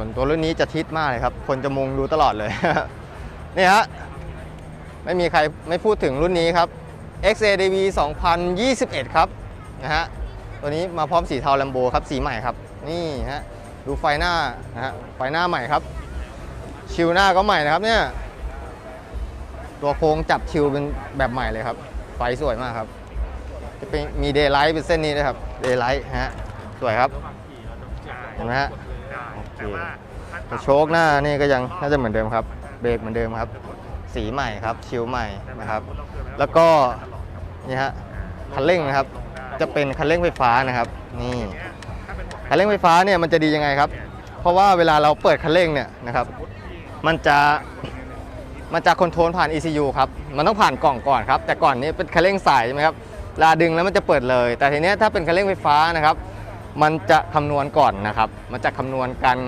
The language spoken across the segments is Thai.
ส่วนตัวรุ่นนี้จะทิศมากเลยครับ คนจะมุงดูตลอดเลย นี่ฮะ ไม่มีใครไม่พูดถึงรุ่นนี้ครับ XADV 2021 ครับนะฮะ ตัวนี้มาพร้อมสีเทาแลมโบครับ สีใหม่ครับ นี่ฮะ ดูไฟหน้านะฮะ ไฟหน้าใหม่ครับ ชิวหน้าก็ใหม่นะครับเนี่ย ตัวโค้งจับชิวเป็นแบบใหม่เลยครับ ไฟสวยมากครับ จะเป็นมีเดย์ไลท์เป็นเส้นนี้ด้วยครับ เดย์ไลท์ฮะ สวยครับเห็นไหมฮะ โอเคกระโชกหน้านี่ก็ยังน่าจะเหมือนเดิมครับ เบรกเหมือนเดิมครับ สีใหม่ครับ ชิวใหม่นะครับ แล้วก็นี่ฮะคันเร่งนะครับ จะเป็นคันเร่งไฟฟ้านะครับ นี่คันเร่งไฟฟ้าเนี่ยมันจะดียังไงครับ เพราะว่าเวลาเราเปิดคันเร่งเนี่ยนะครับ มันจะมันจะคอนโทรลผ่าน ECU ครับ มันต้องผ่านกล่องก่อนครับ แต่ก่อนนี้เป็นคันเร่งสายใช่ไหมครับเวลาดึงแล้วมันจะเปิดเลย แต่ทีเนี้ยถ้าเป็นคันเร่งไฟฟ้านะครับ มันจะคำนวณก่อนนะครับ มันจะคำนวณการ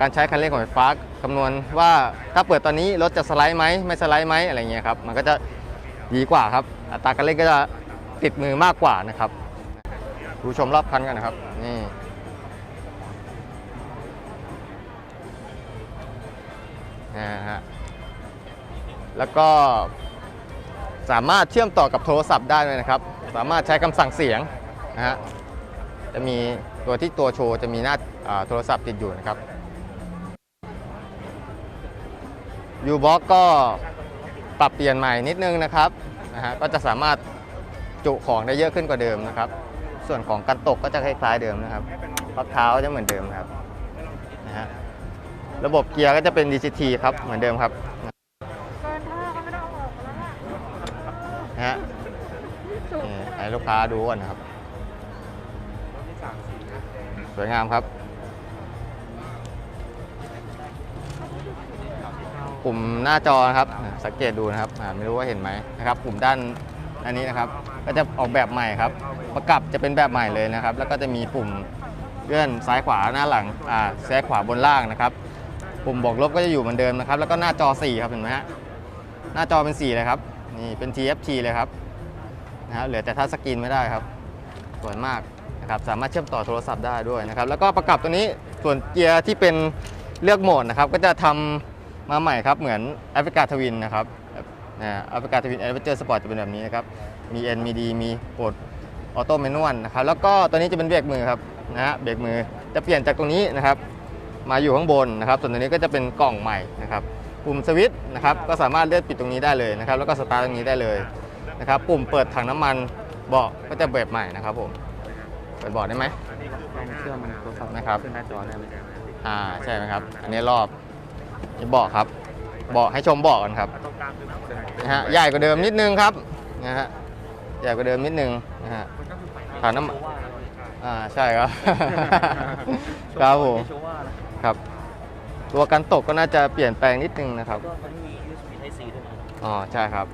การใช้คันเร่งของไฟฟ้าคำนวณว่าถ้าเปิดตอนนี้รถจะสไลด์ไหมไม่สไลด์ไหมอะไรเงี้ยครับมันก็จะดีกว่าครับ อัตราการเร่งก็จะติดมือมากกว่านะครับดูชมรอบคันกันนะครับนี่นะฮะแล้วก็สามารถเชื่อมต่อกับโทรศัพท์ได้เลยนะครับ สามารถใช้คำสั่งเสียงนะฮะ จะมีตัวที่ตัวโชว์จะมีหน้าอ่าโทรศัพท์ติดอยู่นะครับ u b o x ก็ปรับเปลี่ยนใหม่นิดนึงนะครับนะฮะก็จะสามารถจุของได้เยอะขึ้นกว่าเดิมนะครับ ส่วนของกันตกก็จะคล้ายๆเดิมนะครับพักเท้าจะเหมือนเดิมนะครับนะฮะระบบเกียร์ก็จะเป็น DCT ครับเหมือนเดิมครับเกินท่าก็ไม่ต้องเอาออกแล้วล่ะนะฮะนี่ให้ลูกค้าดูก่อนนะครับส วยงามครับ ปุ่มหน้าจอนะครับ สังเกตดูนะครับไม่รู้ว่าเห็นไหมนะครับ ปุ่มด้านอันนี้นะครับ ก็จะออกแบบใหม่ครับ ประกับจะเป็นแบบใหม่เลยนะครับ แล้วก็จะมีปุ่มเลื่อนซ้ายขวาหน้าหลังอ่าซ้ายขวาบนล่างนะครับ ปุ่มบอกลบก็จะอยู่เหมือนเดิมนะครับ แล้วก็หน้าจอ 4 ครับเห็นไหมฮะหน้าจอเป็น 4 เลยครับนี่เป็น TFT เลยครับนะครับเหลือแต่ทัชสกรีนไม่ได้ครับสวยมาก นะครับสามารถเชื่อมต่อโทรศัพท์ได้ด้วยนะครับแล้วก็ประกับตัวนี้ส่วนเกียร์ที่เป็นเลือกโหมดนะครับก็จะทำมาใหม่ครับเหมือนแอฟริกาทวินนะครับนะแอฟริกาทวินแอดเวนเจอร์สปอร์ตจะเป็นแบบนี้นะครับมี N มี D มีโหมดออโต้แมนวลนะครับแล้วก็ตัวนี้จะเป็นเบรกมือครับนะฮะเบรกมือจะเปลี่ยนจากตรงนี้นะครับมาอยู่ข้างบนนะครับส่วนตัวนี้ก็จะเป็นกล่องใหม่นะครับปุ่มสวิตช์นะครับก็สามารถเลื่อนปิดตรงนี้ได้เลยนะครับแล้วก็สตาร์ทตรงนี้ได้เลยนะครับปุ่มเปิดถังน้ำมันเบาะก็จะแบบใหม่นะครับผม เปิดเบาะได้ไหมลองเชื่อมโทรศัพท์นะครับขึ้นหน้าจอได้ไหมอ่าใช่ไหมครับ อันนี้รอบนี่เบาะครับเบาะให้ชมเบาะกันครับนะฮะใหญ่กว่าเดิมนิดนึงครับนะฮะใหญ่กว่าเดิมนิดนึงนะฮะถังน้ำมันอ่าใช่ครับครับผมโชว่านะครับ ตัวกันตกก็น่าจะเปลี่ยนแปลงนิดนึงนะครับก็มันมี USB Type C ด้วยนะอ๋อใช่ครับ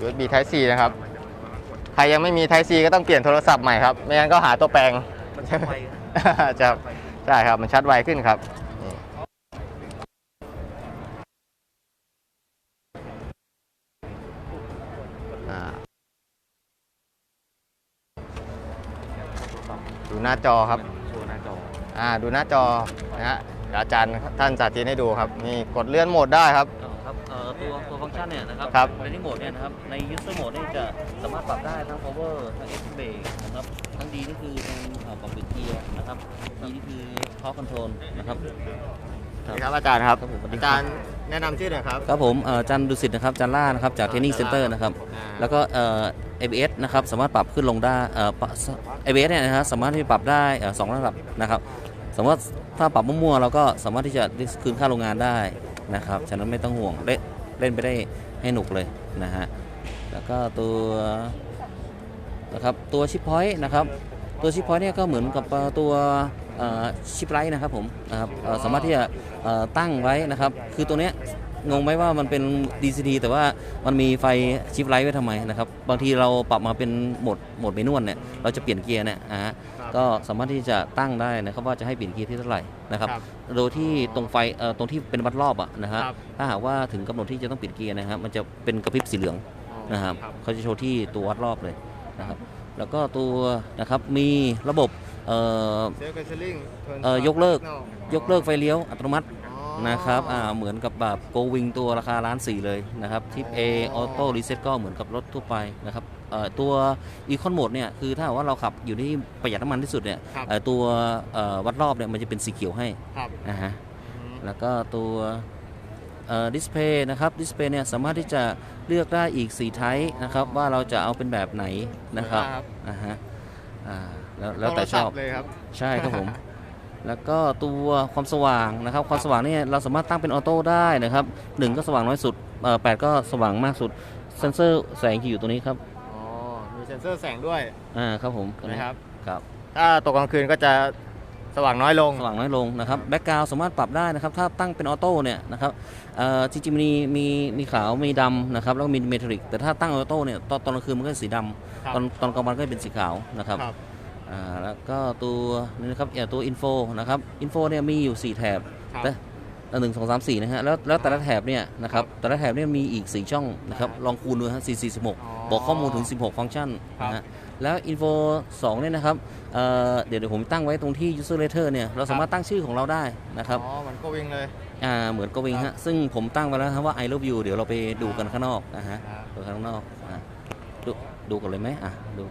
USB Type C นะครับ ใครยังไม่มี Type C ก็ต้องเปลี่ยนโทรศัพท์ใหม่ครับ ไม่งั้นก็หาตัวแปลง มันชัดไวนะจะใช่ครับ มันชัดไวขึ้นครับนี่อ่าดูหน้าจอครับ โชว์หน้าจออ่า ดูหน้าจอนะฮะเดี๋ยวอาจารย์ท่านสาธิตให้ดูครับ นี่กดเลื่อนโหมดได้ครับอ๋อ ครับเอ่อตัวตัวฟังก์ชันเนี่ยนะครับครับ ในโหมดเนี่ยนะครับ ใน user mode เนี่ยจะสามารถปรับได้ทั้ง power ทั้ง X brake นะครับ ทั้งดีนี่คือเป็นเอ่อปรับเปลี่ยนเกียร์นะครับดีนี่คือ power control นะครับ สวัสดีครับอาจารย์ครับ ครับผมสวัสดีอาครับ จารย์แนะนำชื่อหน่อยครับ ครับผมเอ่อจันดุสิตนะครับ จันล่านะครับ จาก training center นะครับ อ่า แล้วก็เอ่อ ABS นะครับสามารถปรับขึ้นลงได้เอ่อปะ ABS เนี่ยนะฮะสามารถที่จะปรับได้เอ่อสองระดับนะครับสมมติว่าถ้าปรับมั่วๆเราก็สามารถที่จะคืนค่าโรงงานได้ นะครับฉะนั้นไม่ต้องห่วงเล่นเล่นไปได้ให้หนุกเลยนะฮะแล้วก็ตัวนะครับตัวชิปพอยต์นะครับตัวชิปพอยต์เนี่ยก็เหมือนกับตัวชิปไรนะครับผมนะครับสามารถที่จะตั้งไว้นะครับ คือตัวเนี้ย งงไหมว่ามันเป็น DCT แต่ว่ามันมีไฟชิปไลท์ไว้ทำไมนะครับ บางทีเราปรับมาเป็นโหมดโหมดเมนวลเนี่ยเราจะเปลี่ยนเกียร์เนี่ยอ่าฮะครับก็สามารถที่จะตั้งได้นะครับว่าจะให้เปลี่ยนเกียร์ที่เท่าไหร่นะครับ ครับโดยที่ตรงไฟเอ่อตรงที่เป็นวัดรอบอะนะฮะครับ ถ้าหากว่าถึงกำหนดที่จะต้องเปลี่ยนเกียร์นะครับมันจะเป็นกระพริบสีเหลืองนะครับเขาจะโชว์ที่ตัววัดรอบเลยนะครับ แล้วก็ตัวนะครับมีระบบเอ่อ เซลล์กันเซลลิงเอ่อยกเลิก ยกเลิกไฟเลี้ยวอัตโนมัติ นะครับอ่าเหมือนกับแบบโกวิงตัวราคาล้านสี่เลยนะครับทิป A ออโต้รีเซ็ตก็เหมือนกับรถทั่วไปนะครับเอ่อตัวอีคอนโหมดเนี่ยคือถ้าหากว่าเราขับอยู่ที่ประหยัดน้ำมันที่สุดเนี่ยครับ เอ่อตัวเอ่อวัดรอบเนี่ยมันจะเป็นสีเขียวให้ครับนะฮะแล้วก็ตัวดิสเพย์นะครับดิสเพย์เนี่ยสามารถที่จะเลือกได้อีก4ไทป์นะครับว่าเราจะเอาเป็นแบบไหนนะครับครับ อ่าฮะอ่าแล้วแล้วแต่ชอบ โทรศัพท์เลยครับ ใช่ครับผม แล้วก็ตัวความสว่างนะครับความสว่างเนี่ยเราสามารถตั้งเป็นออโต้ได้นะครับหนึ่งก็สว่างน้อยสุดเอ่อแปดก็สว่างมากสุดเซนเซอร์แสงจะอยู่ตรงนี้ครับอ๋อมีเซ็นเซอร์แสงด้วยอ่าครับผมตรงนี้นะครับ ครับถ้าตกกลางคืนก็จะสว่างน้อยลง สว่างน้อยลงนะครับแบ็กกราวสามารถปรับได้นะครับถ้าตั้งเป็นออโต้เนี่ยนะครับเอ่อจริงๆมีมีมีขาวมีดำนะครับแล้วก็มีเมทัลลิกแต่ถ้าตั้งออโต้เนี่ยตอนตอนกลางคืนมันก็สีดครับำตอนตอนกลางวันก็เป็นสีขาวนะครับ ครับ อ่าแล้วก็ตัวนี่นะครับเอ่อตัวอินโฟนะครับอินโฟเนี่ยมีอยู่ 4 แถบครับแต่หนึ่งสองสามสี่นะฮะแล้วแล้วแต่ละแถบเนี่ยนะครับแต่ละแถบเนี่ยมีอีก 4 ช่องนะครับลองคูณดูฮะสี่สี่สิบหกบอกข้อมูลถึง 16 ฟังก์ชันครับนะฮะแล้วอินโฟ2เนี่ยนะครับเอ่อเดี๋ยวเดี๋ยวผมตั้งไว้ตรงที่ user letter เนี่ยเราสามารถตั้งชื่อของเราได้นะครับอ๋อเหมือนโกวิงเลย อ่าเหมือนกวิงครัฮะบ ซึ่งผมตั้งไว้แล้วนะครับว่า I love you เดี๋ยวเราไปดูกันข้างนอกนะฮะ ครับ ดูข้างนอกอะดูดูกันเลยไหมอะดู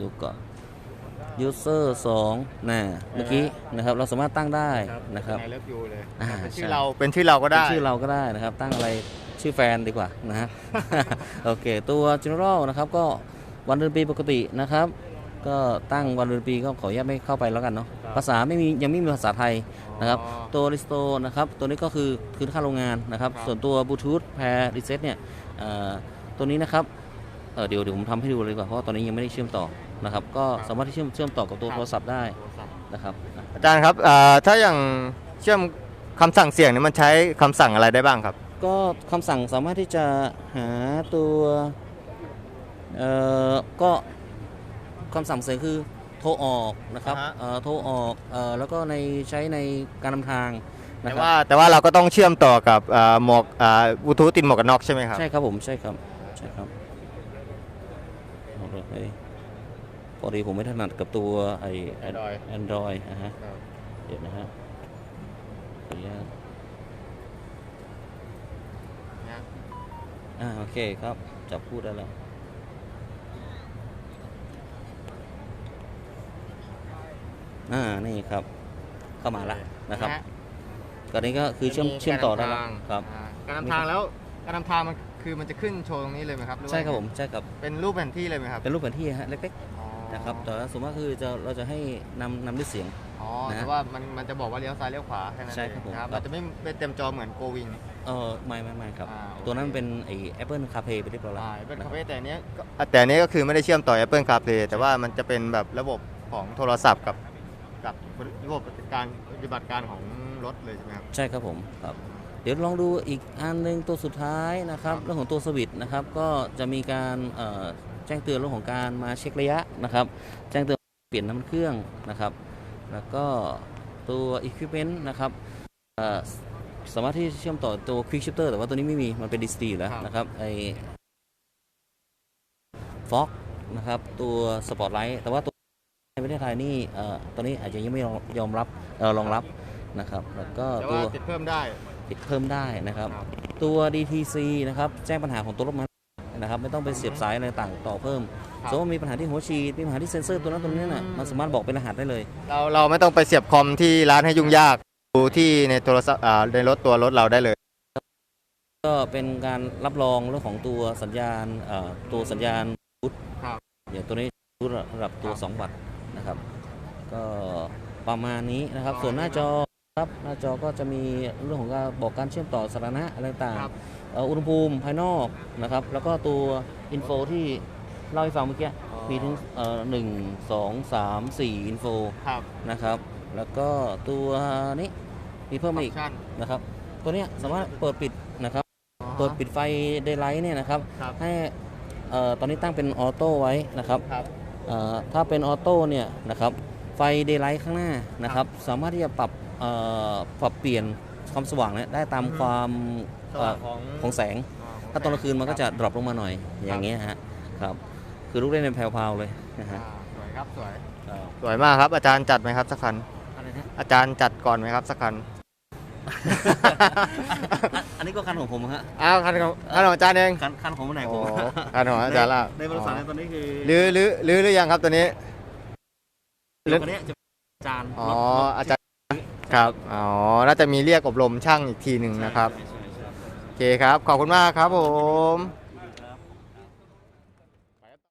ดูก่อน user 2น่ะเมื่อกี้นะครับเราสามารถตั้งได้นะครับไอเลิฟยูเลยอ่าเป็นชื่ใช่อเราเป็นชื่อเราก็เป็ได้นชื่อเราก็ได้นะครับ ตั้งอะไรชื่อแฟนดีกว่านะฮะโอเค ตัว general นะครับก็วันเดือนปีปกตินะครับ ก็ตั้งวันเดือนปีก็ขออนุญาตไม่เข้าไปแล้วกันเนาะครับภาษาไม่มียังไม่มีภาษาไทยนะครับอ๋อตัว Risto นะครับตัวนี้ก็คือคืนค่าโรงงานนะครับครับส่วนตัว Bluetooth Pair Reset เนี่ยเอ่อตัวนี้นะครับเอ่อเดี๋ยวเดี๋ยวผมทำให้ดูเลยดีกว่าเพราะว่าตอนนี้ยังไม่ได้เชื่อมต่อ นะครับ ก็สามารถที่เชื่อมเชื่อมต่อกับตัวโทรศัพท์ได้นะครับอาจารย์ครับอ่าถ้าอย่างเชื่อมคำสั่งเสียงเนี่ยมันใช้คำสั่งอะไรได้บ้างครับ ก็คำสั่งสามารถที่จะหาตัวเอ่อก็คำสั่งเสียงคือโทรออกนะครับอ่าฮะ เอ่อโทรออกเอ่อแล้วก็ในใช้ในการนำทางนะแต่ครับว่าแต่ว่าเราก็ต้องเชื่อมต่อกับอ่าหมวกบลูทูธติดหมวกกันน็อกใช่ไหมครับ ใช่ครับผมใช่ครับใช่ครับเอาเลยเฮ้ย พอดีผมไม่ถนัดกับตัวไอ Android แอนดรอยนะฮะครับเดี๋ยวนะฮะขออนุญาตเนี่ยอ่าโอเคครับ จับพูดได้แล้วอ่านี่ครับ เข้ามาแล้วนะครับฮตอนนี้ก็คือเชื่อมเชื่อมต่อได้แล้วครับอ่าการนำทางแล้วการนำทางมันคือมันจะขึ้นโชว์ตรงนี้เลยไหมครับหอว่าใช่ครับผมใช่ครับเป็นรูปแผนที่เลยไหมครับเป็นรูปแผนที่ฮะเล็กอ๋อๆ นะครับแต่ว่าส่วนมากคือจะเราจะให้นำนำด้วยเสียง อ๋อนะแต่ว่ามันมันจะบอกว่าเลี้ยวซ้ายเลี้ยวขวาแค่นั้นใช่เองครับผมนะครับครัมับนจะไม่เป็นเต็มจอเหมือนโกวิง เออไม่ไม่ไม่ครับ อ่าโอเค ตัวนั้นเป็นไอ้ Apple CarPlay ไปเรียบร้อยแล้วอ่าเป็นนะคารับ เฟ่แต่อันเนี้ยก็อะแต่อันนี้ก็คือไม่ได้เชื่อมต่อ Apple CarPlay แต่ว่ามันจะเป็นแบบระบบของโทรศัพท์กับกับระบบการปฏิบัติการของรถเลยใช่ไหมครับ ใช่ครับผมครับเดี๋ยวลองดูอีกอันหนึงตัวสุดท้ายนะครับเรื่องของตัวสวิตช์นะครับก็จะมีการเอ่อ แจ้งเตือนเรื่องของการมาเช็คระยะนะครับ แจ้งเตือนเปลี่ยนน้ำมันเครื่องนะครับ แล้วก็ตัว equipment นะครับเอ่อสามารถที่จะเชื่อมต่อตัว quick shifter แต่ว่าตัวนี้ไม่มี มันเป็น DC อยู่แล้วครับนะครับไอ fog นะครับตัว spotlight แต่ว่าตัวในประเทศไทยนี่เอ่อตัวนี้อาจจะยังไม่ยอมรับเอ่อรองรับนะครับ แล้วก็แต่ตัว่าวติดเพิ่มได้ติดเพิ่มได้นะครับครับ ตัว DTC นะครับ แจ้งปัญหาของตัวรถมัน นะครับไม่ต้องไปเสียบสายอะไรต่างต่อเพิ่มครับสมมติว่ามีปัญหาที่หัวฉีดมีปัญหาที่เซ็นเซอร์ตัวนั้นตัวนี้น่ะอืมมันสามารถบอกเป็นรหัสได้เลย เราเราไม่ต้องไปเสียบคอมที่ร้านให้ยุ่งยากดูที่ในโทรศัพท์อ่าในรถตัวรถเราได้เลย ก็เป็นการรับรองเรื่องของตัวสัญญาณเอ่อตัวสัญญาณบูทครับอย่างตัวนี้บูทระดับตัว 2 วัตต์นะครับ ก็ประมาณนี้นะครับ ส่วนหน้าจอครับหน้าจอก็จะมีเรื่องของการบอกการเชื่อมต่อสาธารณะอะไรต่างครับเอ่ออุณหภูมิภายนอกนะครับ แล้วก็ตัวอินโฟที่เล่าให้ฟังเมื่อกี้มีถึงเอ่อหนึ่งสองสามสี่อินโฟครับนะครับ แล้วก็ตัวนี้มีเพิ่มมาอีกฟังก์ชันนะครับ ตัวเนี้ยสามารถเปิดปิดนะครับเปิดปิดไฟเดย์ไลท์เนี่ยนะครับ ครับ ให้เอ่อตอนนี้ตั้งเป็นออโต้ไว้นะครับครับ เอ่อถ้าเป็นออโต้เนี่ยนะครับ ไฟเดย์ไลท์ข้างหน้านะครับ สามารถที่จะปรับเอ่อปรับเปลี่ยนความสว่างเนี่ยได้ตามอือฮึ ความ สเอ่ว่าองของของแสง ถ้าตอนกลางคืนมันก็จะดรอปลงมาหน่อยอย่างเงี้ยฮะครับ คือลูกเล่นเป็นแพรวๆเลยนะฮะอ่าสวยครับสวยครับสวยมากครับอาจารย์จัดไหมครับสักคันอะไรนะอาจารย์จัดก่อนไหมครับสักคันอันนี้ก็คันของผมฮะอ้าวคันของคันของอาจารย์เองคันคันของไหนโอ้ผมคันของอาจารย์ละในบริษัทในตอนนี้คือลื้อลื้อลื้อหรือยังครับตัวนี้เรื่องคนนี้จะเป็นอาจารย์อ๋อรถรถอาจารย์ครับอ๋อน่าจะมีเรียกอบรมช่างอีกทีหนึ่งนะครับใช่ใช่ใช่โอ เคครับ ขอบคุณมากครับผม